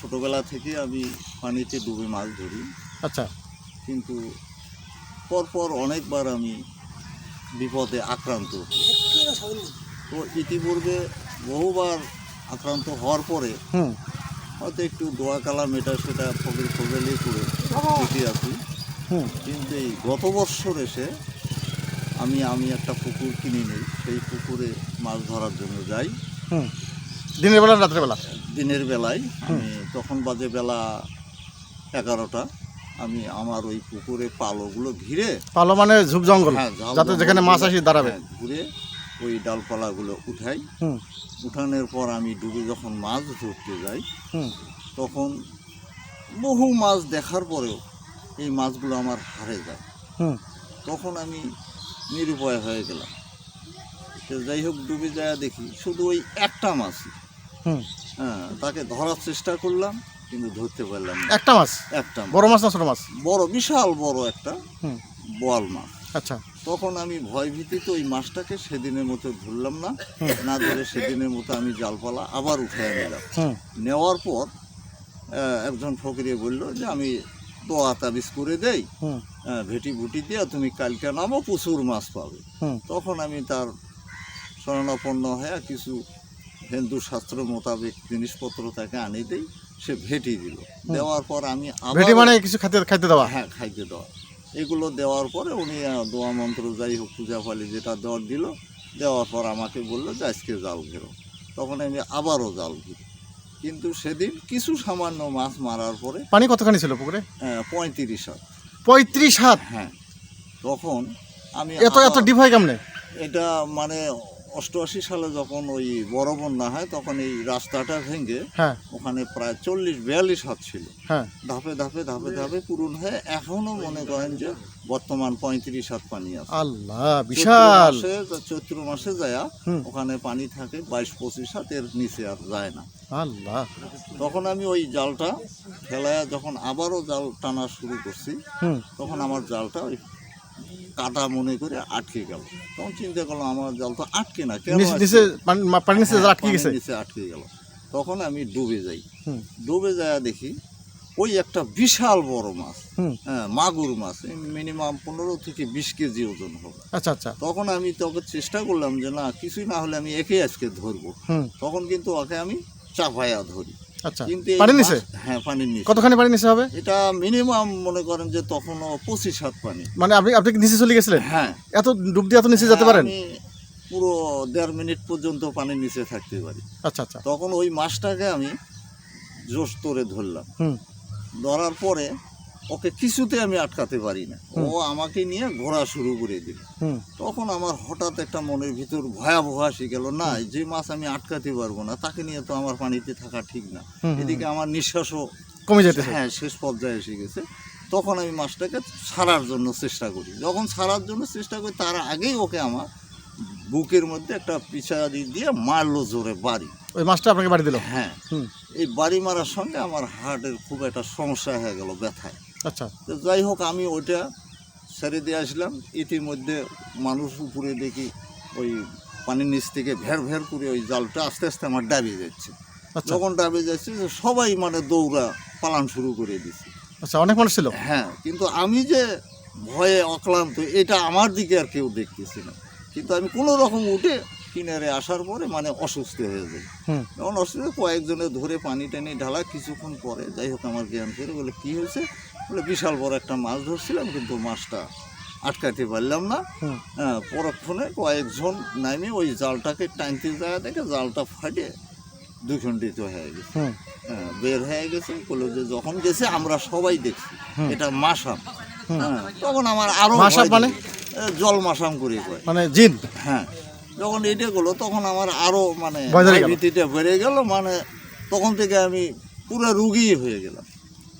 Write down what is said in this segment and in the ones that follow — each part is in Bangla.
ছোটবেলা থেকে আমি পানিতে ডুবে মাছ ধরি। আচ্ছা। কিন্তু পরপর অনেকবার আমি বিপদে আক্রান্ত হই। তো ইতিপূর্বে বহুবার আক্রান্ত হওয়ার পরে হয়তো একটু দোয়া কালা মেটা সেটা ফগের ফগেলে করে আছি হুম। কিন্তু এই গত বৎসর এসে আমি আমি একটা পুকুর কিনে নিই। সেই পুকুরে মাছ ধরার জন্য যাই। হুম। দিনের বেলা রাত্রে বেলা? দিনের বেলায় আমি তখন বাজে বেলা এগারোটা আমি আমার ওই পুকুরে পালোগুলো ঘিরে পালো মানে ঝুপ জঙ্গল হ্যাঁ, যাতে যেখানে মাছ আসি দাঁড়াবে। হ্যাঁ, ঘুরে ওই ডালপালাগুলো উঠাই। হুম। উঠানোর পর আমি ডুবে যখন মাছ ধরতে যাই হুম। তখন বহু মাছ দেখার পরেও এই মাছগুলো আমার হারে যায়। হুম। তখন আমি নিরুপায় হয়ে গেলাম। তো যাই হোক ডুবে যায় দেখি শুধু ওই একটা মাছই। হুম হ্যাঁ তাকে ধরার চেষ্টা করলাম কিন্তু ধরতে পারলাম না। একটা মাছ? একটা বড় মাছ না ছোট মাছ? বড় বিশাল বড় একটা বোয়াল মাছ। আচ্ছা। তখন আমি ভয় ভীতিতে ওই মাছটাকে সেদিনের মতো ধরলাম না। না ধরে সেদিনের মতো আমি জালপালা আবার উঠে নিলাম। নেওয়ার পর একজন ফকিরে বলল যে আমি দোয়া তাবিজ করে দেই। ভেটি ভুটি দিয়ে তুমি কালকে নামো প্রচুর মাছ পাবে। তখন আমি তার শরণাপন্ন হয়ে কিছু হিন্দু শাস্ত্র মোতাবেক জিনিসপত্র তাকে আনি দেই সে ভেটি দিল। দেওয়ার পর আমি ভেটি মানে কিছু খাইতে খাইতে দেওয়া? হ্যাঁ খাইতে দেওয়া। এগুলো দেওয়ার পরে উনি দোয়া মন্ত্র যাই হোক পূজা পালি যেটা দেওয়ার দিল দেওয়ার পর আমাকে বলল যে আজকে জাল ঘেরো। তখন আমি আবারও জাল ঘিরি। কিন্তু সেদিন কিছু সামান্য মাছ মারার পরে পানি কতখানি ছিল পুকুরে? আহ, পঁয়ত্রিশ হাত। পঁয়ত্রিশ হাত? হ্যাঁ তখন আমি এত এত ডিপ হয় কেমনে? এটা মানে অষ্টআশি সালে যখন ওই বড় বন্যা হয় তখন এই রাস্তাটা ভেঙে হ্যাঁ। ওখানে প্রায় চল্লিশ বিয়াল্লিশ হাত ছিল। হ্যাঁ। ধাপে ধাপে ধাপে ধাপে পূরণ হয়ে এখনও মনে করেন যে বর্তমান পঁয়ত্রিশ হাত পানি আছে। আল্লাহ বিশাল। চৈত্র মাসে যায় ওখানে পানি থাকে বাইশ পঁচিশ হাত এর নিচে আর যায় না। আল্লাহ। তখন আমি ওই জালটা ফেলায় যখন আবারও জাল টানা শুরু করছি তখন আমার জালটা ওই কাটা মনে করে আটকে গেল। তখন চিন্তা করলাম আমার জাল তো আটকে না নিচে আটকে? হ্যাঁ, গেছে। নিচে আটকে গেল। তখন আমি ডুবে যাই। ডুবে যায় দেখি ওই একটা বিশাল বড় মাছ। হ্যাঁ মাগুর মাছ মিনিমাম পনেরো থেকে বিশ কেজি ওজন হবে। আচ্ছা আচ্ছা। তখন আমি তোকে চেষ্টা করলাম যে না কিছুই না হলে আমি একে আজকে ধরবো। তখন কিন্তু ওকে আমি চাপায়া ধরি। আচ্ছা কিন্তু পানির নিচে হ্যাঁ পানির নিচে কতখানি পানি নিচে হবে? এটা মিনিমাম মনে করেন যে পঁচিশ হাত পানি। মানে আপনি আপনি নিচে চলে গেছিলেন? হ্যাঁ। এত ডুব দিয়ে এত নিচে যেতে পারেন? আমি পুরো দেড় মিনিট পর্যন্ত পানির নিচে থাকতে পারি। আচ্ছা আচ্ছা। তখন ওই মাছটাকে আমি জোশ তোরে ধরলাম। ধরার পরে ওকে কিছুতে আমি আটকাতে পারি না। ও আমাকে নিয়ে ঘোরা শুরু করে দিল। তখন আমার হঠাৎ একটা মনের ভিতর ভয়াবহ আসি গেল না যে মাছ আমি আটকাতে পারব না তাকে নিয়ে তো আমার পানিতে থাকা ঠিক না। এদিকে আমার নিঃশ্বাসও কমে যেতেছে হ্যাঁ শেষ পর্যায়ে এসে গেছে। তখন আমি মাছটাকে ছাড়ার জন্য চেষ্টা করি। যখন ছাড়ার জন্য চেষ্টা করি তার আগেই ওকে আমার বুকের মধ্যে একটা পিছাদি দিয়ে মারলো জোরে বাড়ি। ওই মাছটা আপনাকে বাড়ি দিল? হ্যাঁ। এই বাড়ি মারার সঙ্গে আমার হার্টের খুব একটা সমস্যা হয়ে গেল ব্যথায়। আচ্ছা। তো যাই হোক আমি ওইটা ছেড়ে দিয়ে আসলাম। ইতিমধ্যে মানুষ উপরে দেখি ওই পানির নিচ থেকে ভের ভের করে ওই জালটা আস্তে আস্তে আমার ডাবিয়ে যাচ্ছে। আচ্ছা। যখন ডাবিয়ে যাচ্ছে সবাই মানে দৌড়া পালান শুরু করে দিছে। আচ্ছা অনেক মানুষ ছিল? হ্যাঁ কিন্তু আমি যে ভয়ে অক্লান্ত এটা আমার দিকে আর কেউ দেখতেছি না। কিন্তু আমি কোনো রকম উঠে কিনারে আসার পরে মানে অসুস্থ হয়ে যায়। যখন অসুস্থ কয়েকজনে ধরে পানি টানি ঢালা কিছুক্ষণ পরে যাই হোক আমার জ্ঞান ফেরে বলে কী হয়েছে? বলে বিশাল বড় একটা মাছ ধরছিলাম কিন্তু মাছটা আটকাতে পারলাম না। হ্যাঁ পরক্ষণে কয়েকজন নামে ওই জালটাকে টানতে যায় দেখে জালটা ফাটে দুখণ্ডিত হয়ে গেছে। হ্যাঁ বের হয়ে গেছে বলে যে যখন গেছে আমরা সবাই দেখছি এটা মাসাম হ্যাঁ তখন আমার আরও মাসাম মানে? জল মাসাম করে কয়। মানে জিন হ্যাঁ যখন এটা গেলো তখন আমার আরও মানে। ভীতিটা বেড়ে গেল। মানে তখন থেকে আমি পুরো রুগী হয়ে গেলাম।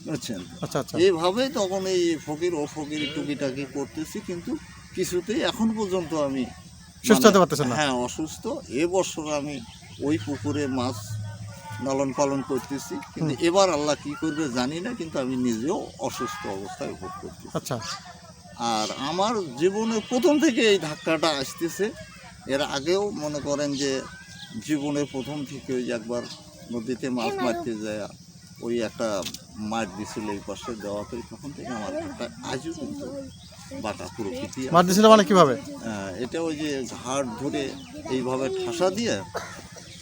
বুঝছেন? আচ্ছা আচ্ছা। এইভাবেই তখন এই ফকির ও ফকির টুকিটাকি করতেছি কিন্তু কিছুতেই এখন পর্যন্ত আমি সুস্থ মানে- হতে পারতেছেন না? হ্যাঁ অসুস্থ। এবছর আমি ওই পুকুরে মাছ লালন পালন করতেছি কিন্তু এবার আল্লাহ কি করবে জানি না কিন্তু আমি নিজেও অসুস্থ অবস্থায় ভোগ করতেছি। আচ্ছা। আর আমার জীবনে প্রথম থেকে এই ধাক্কাটা আসতেছে এর আগেও মনে করেন যে জীবনে প্রথম থেকে ওই একবার নদীতে মাছ মারতে যায় ওই একটা মাঠ দিছিল এই পাশে দেওয়াতে তখন থেকে আমার ঘাটটা আজও কিন্তু বাটা প্রকৃতি। মার দিছিল মানে কীভাবে? হ্যাঁ, এটা ওই যে ঘাট ধরে এইভাবে ঠাসা দিয়ে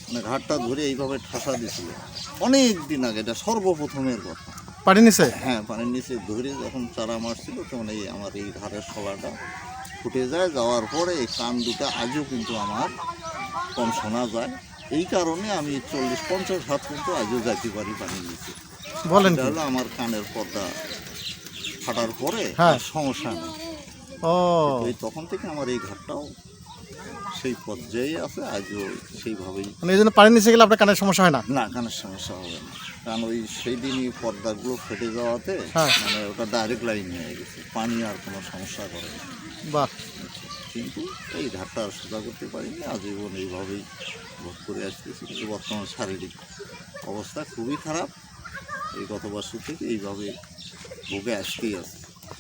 মানে ঘাটটা ধরে এইভাবে ঠাসা দিছিল। অনেক দিন আগে এটা সর্বপ্রথমের কথা। পানি নিচে? হ্যাঁ পানির নিচে ধরে যখন চারা মারছিল তখন এই আমার এই ঘাড়ের শলাটা ফুটে যায় যাওয়ার পরে এই কান দুটো আজও কিন্তু আমার কম শোনা যায়। এই কারণে আমি চল্লিশ পঞ্চাশ হাত কিন্তু আজও যাইতে পারি পানি নিচে বলেন এটা কি? হলো আমার কানের পর্দা ফাটার পরে হ্যাঁ। সমস্যা নেই। ও। তখন থেকে আমার এই ঘাটটাও সেই পর্যায়ে আছে আজও সেইভাবেই। মানে এই জন্য পানি নিচে গেলে আপনার কানের সমস্যা হয় না? না কানের সমস্যা হবে না। কারণ ওই সেই দিনই পর্দাগুলো ফেটে যাওয়াতে হ্যাঁ। মানে ওটা ডাইরেক্ট লাইন হয়ে গেছে। পানি আর কোনো সমস্যা করে না। বাহ। কিন্তু এই ধারটা আর সোজা করতে পারিনি, আজীবন এইভাবেই ভোগ করে আসতেছি। কিন্তু বর্তমান শারীরিক অবস্থা খুবই খারাপ। এই গত বছর থেকে এইভাবে ভোগে আসতেই আছে।